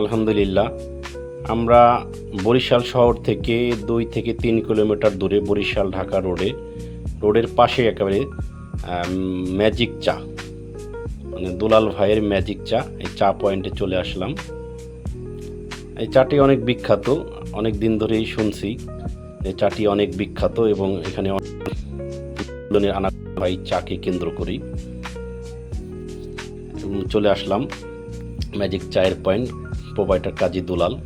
আলহামদুলিল্লাহ। আমরা বরিশাল শহর থেকে দুই থেকে তিন কিলোমিটার দূরে বরিশাল ঢাকা রোডে, রোডের পাশে একেবারে ম্যাজিক চা মানে দুলাল ভাইয়ের ম্যাজিক চা, এই চা পয়েন্টে চলে আসলাম। এই চাটি অনেক বিখ্যাত, অনেক দিন ধরেই শুনছি এই চাটি অনেক বিখ্যাত এবং এখানে অনেক আনা ভাই চাকে কেন্দ্র করি চলে আসলাম ম্যাজিক চায়ের পয়েন্ট। প্রোভাইডার কাজী দুলাল।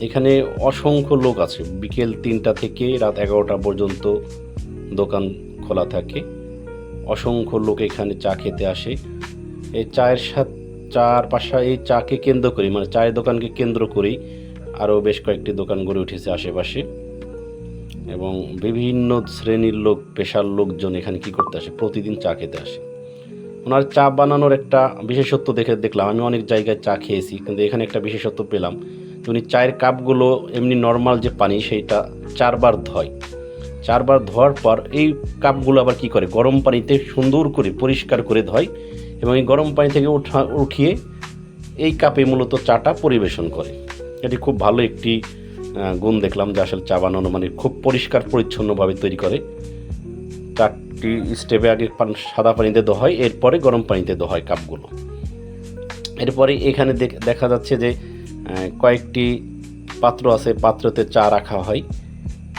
এখানে অসংখ্য লোক আছে। বিকেল তিনটা থেকে রাত এগারোটা পর্যন্ত দোকান খোলা থাকে। অসংখ্য লোক এখানে চা খেতে আসে। এই চায়ের সাথে চার পাশা এই চাকে কেন্দ্র করি মানে চায়ের দোকানকে কেন্দ্র করেই আরও বেশ কয়েকটি দোকান গড়ে উঠেছে আশেপাশে। এবং বিভিন্ন শ্রেণির লোক, পেশার লোকজন এখানে কি করতে আসে? প্রতিদিন চা খেতে আসে। ওনার চা বানানোর একটা বিশেষত্ব দেখে দেখলাম। আমি অনেক জায়গায় চা খেয়েছি, কিন্তু এখানে একটা বিশেষত্ব পেলাম উনি চায়ের কাপগুলো এমনি নর্মাল যে পানি সেইটা চারবার ধয়। চারবার ধোয়ার পর এই কাপগুলো আবার কি করে? গরম পানিতে সুন্দর করে পরিষ্কার করে ধয় এবং এই গরম পানি থেকে উঠা, উঠিয়ে এই কাপে মূলত চাটা পরিবেশন করে। এটি খুব ভালো একটি গুণ দেখলাম যে আসলে চা বানানো মানে খুব পরিষ্কার পরিচ্ছন্নভাবে তৈরি করে। চারটি স্টেপে আগে সাদা পানিতে দেওয়া হয় এরপরে গরম পানিতে দেওয়া হয় কাপগুলো। এরপরে এখানে দেখ- দেখা যাচ্ছে যে কয়েকটি পাত্র আছে, পাত্রতে চা রাখা হয়।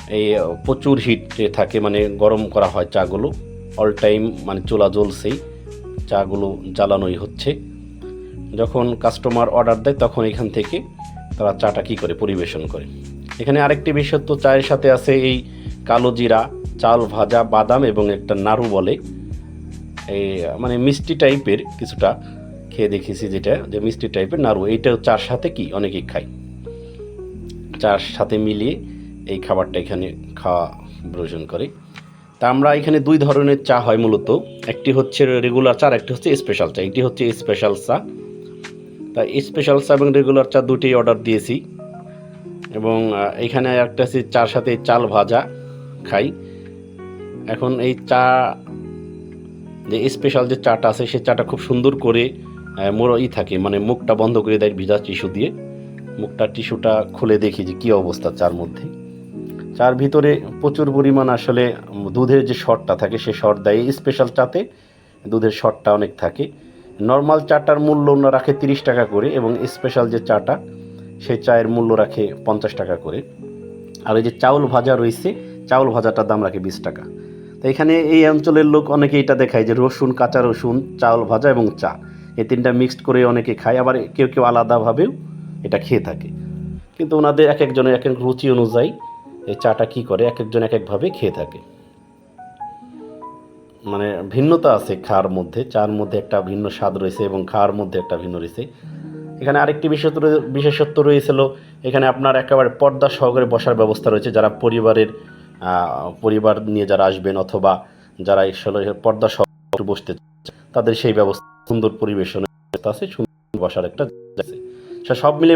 এই প্রচুর হিটে থাকে মানে গরম করা হয় চাগুলো। অল টাইম মানে চুলা জ্বলছেই, চাগুলো জ্বালানোই হচ্ছে। যখন কাস্টমার অর্ডার দেয়, তখন এখান থেকে তারা চাটা কী করে পরিবেশন করে। এখানে আরেকটি বিশেষত্ব, চায়ের সাথে আছে এই কালো জিরা। চাল, ভাজা, বাদাম এবং একটা নাড়ু বলে। এই মানে মিষ্টি টাইপের কিছুটা খেয়ে দেখেছি যেটা, যে মিষ্টি টাইপের নাড়ু। এইটাও চার সাথে কি? অনেকেই খায়। চার সাথে মিলিয়ে এই খাবারটা এখানে খাওয়া প্রয়োজন করে। তা আমরা এখানে দুই ধরনের চা হয় মূলত। একটি হচ্ছে রেগুলার চা আর একটি হচ্ছে স্পেশাল চা। একটি হচ্ছে স্পেশাল চা। তা স্পেশাল চা এবং রেগুলার চা দুটি অর্ডার দিয়েছি। এবং এখানে একটা আছে, চার সাথে চাল ভাজা খাই। এখন এই চা, যে স্পেশাল যে চাটা আছে সেই চাটা খুব সুন্দর করে মোর ই থাকে। মানে মুখটা বন্ধ করে দেয় ভিজা টিস্যু দিয়ে। মুখটা টিস্যুটা খুলে দেখি যে কী অবস্থা চার মধ্যে। চার ভিতরে প্রচুর পরিমাণ আসলে দুধের যে শটটা থাকে, সে শট দেয়। স্পেশাল চাতে দুধের শটটা অনেক থাকে। নর্মাল চাটার মূল্য ওনারা রাখে তিরিশ টাকা করে এবং স্পেশাল যে চাটা সেই চায়ের মূল্য রাখে পঞ্চাশ টাকা করে। আর ওই যে চাউল ভাজা রয়েছে চাউল ভাজাটার দাম রাখে বিশ টাকা। তো এখানে এই অঞ্চলের লোক অনেকে এটা দেখায় যে রসুন, কাঁচা রসুন, চাউল ভাজা এবং চা। এই তিনটা মিক্সড করে অনেকে খায়, আবার কেউ কেউ আলাদাভাবেও এটা খেয়ে থাকে। কিন্তু ওনাদের এক একজনের এক এক রুচি অনুযায়ী এই চাটা কী করে, এক একজন এক একভাবে খেয়ে থাকে। মানে ভিন্নতা আছে খাওয়ার মধ্যে, চার মধ্যে একটা ভিন্ন স্বাদ রয়েছে এবং খাওয়ার মধ্যে একটা ভিন্ন রয়েছে। এখানে আরেকটি বিশেষত্ব বিশেষত্ব রয়েছিল, এখানে আপনার একেবারে পর্দা সহকারে বসার ব্যবস্থা রয়েছে যারা পরিবারের পরিবার নিয়ে যারা আসবেন অথবা যারা পর্দা সহ বসতে তাদের সেই ব্যবস্থা সুন্দর পরিবেশনের আছে, সুন্দর বসার একটা সব মিলে